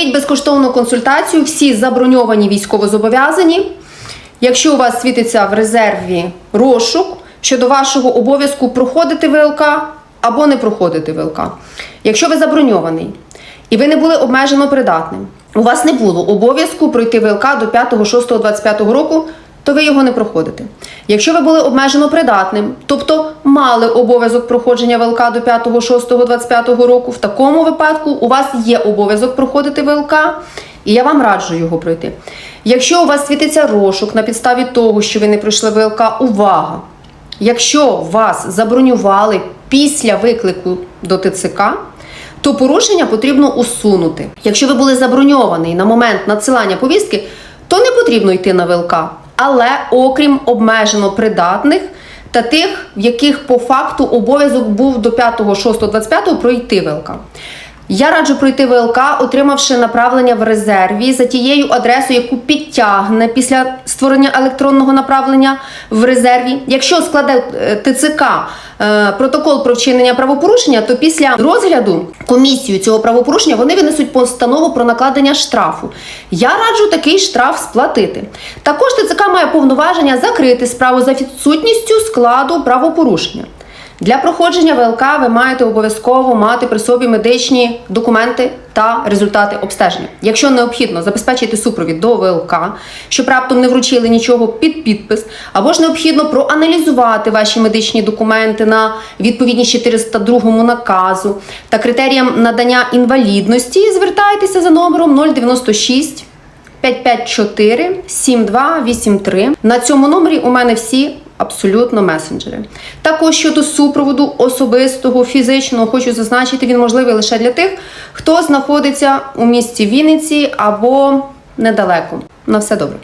Зробіть безкоштовну консультацію. Всі заброньовані військовозобов'язані. Якщо у вас світиться в резерві розшук щодо вашого обов'язку проходити ВЛК або не проходити ВЛК. Якщо ви заброньований і ви не були обмежено придатним, у вас не було обов'язку пройти ВЛК до 5.6.25 року, то ви його не проходите. Якщо ви були обмежено придатним, тобто мали обов'язок проходження ВЛК до 5.6.25 року, в такому випадку у вас є обов'язок проходити ВЛК, і я вам раджу його пройти. Якщо у вас світиться розшук на підставі того, що ви не пройшли ВЛК, увага! Якщо вас забронювали після виклику до ТЦК, то порушення потрібно усунути. Якщо ви були заброньований на момент надсилання повістки, то не потрібно йти на ВЛК. Але окрім обмежено придатних та тих, в яких по факту обов'язок був до 5.6.25 пройти ВЛК. Я раджу пройти ВЛК, отримавши направлення в резерві за тією адресою, яку підтягне після створення електронного направлення в резерві. Якщо складе е, ТЦК е, протокол про вчинення правопорушення, то після розгляду комісію цього правопорушення вони винесуть постанову про накладення штрафу. Я раджу такий штраф сплатити. Також ТЦК має повноваження закрити справу за відсутністю складу правопорушення. Для проходження ВЛК ви маєте обов'язково мати при собі медичні документи та результати обстеження. Якщо необхідно забезпечити супровід до ВЛК, щоб раптом не вручили нічого під підпис, або ж необхідно проаналізувати ваші медичні документи на відповідність 402 наказу та критеріям надання інвалідності, звертайтеся за номером 096 554 7283. На цьому номері у мене всі абсолютно месенджери. Також щодо супроводу особистого, фізичного, хочу зазначити, він можливий лише для тих, хто знаходиться у місті Вінниці або недалеко. На все добре.